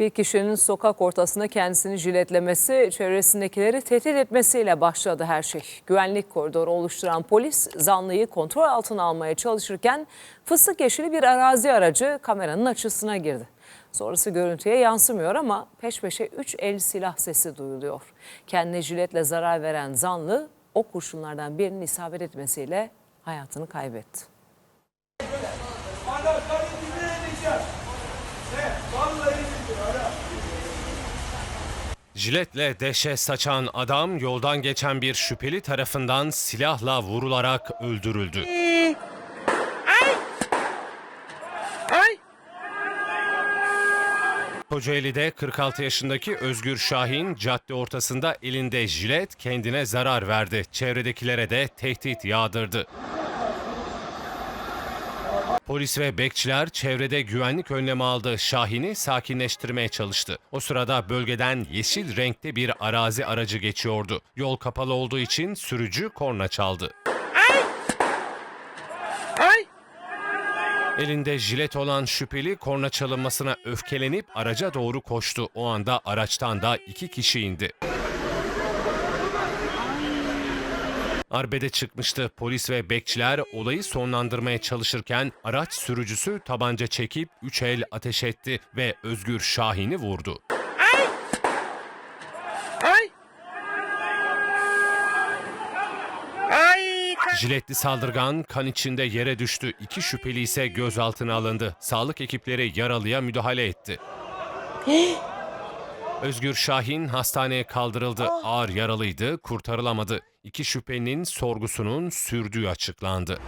Bir kişinin sokak ortasında kendisini jiletlemesi, çevresindekileri tehdit etmesiyle başladı her şey. Güvenlik koridoru oluşturan polis zanlıyı kontrol altına almaya çalışırken fıstık yeşili bir arazi aracı kameranın açısına girdi. Sonrası görüntüye yansımıyor ama peş peşe 3 el silah sesi duyuluyor. Kendine jiletle zarar veren zanlı o kurşunlardan birinin isabet etmesiyle hayatını kaybetti. Hala Jiletle dehşet saçan adam yoldan geçen bir şüpheli tarafından silahla vurularak öldürüldü. Kocaeli'de 46 yaşındaki Özgür Şahin cadde ortasında elinde jilet kendine zarar verdi. Çevredekilere de tehdit yağdırdı. Polis ve bekçiler çevrede güvenlik önlemi aldı. Şahin'i sakinleştirmeye çalıştı. O sırada bölgeden yeşil renkte bir arazi aracı geçiyordu. Yol kapalı olduğu için sürücü korna çaldı. Elinde jilet olan şüpheli korna çalınmasına öfkelenip araca doğru koştu. O anda araçtan da iki kişi indi. Arbede çıkmıştı. Polis ve bekçiler olayı sonlandırmaya çalışırken araç sürücüsü tabanca çekip üç el ateş etti ve Özgür Şahin'i vurdu. Jiletli saldırgan kan içinde yere düştü. İki şüpheli ise gözaltına alındı. Sağlık ekipleri yaralıya müdahale etti. Özgür Şahin hastaneye kaldırıldı. Ağır yaralıydı, kurtarılamadı. İki şüphelinin sorgusunun sürdüğü açıklandı.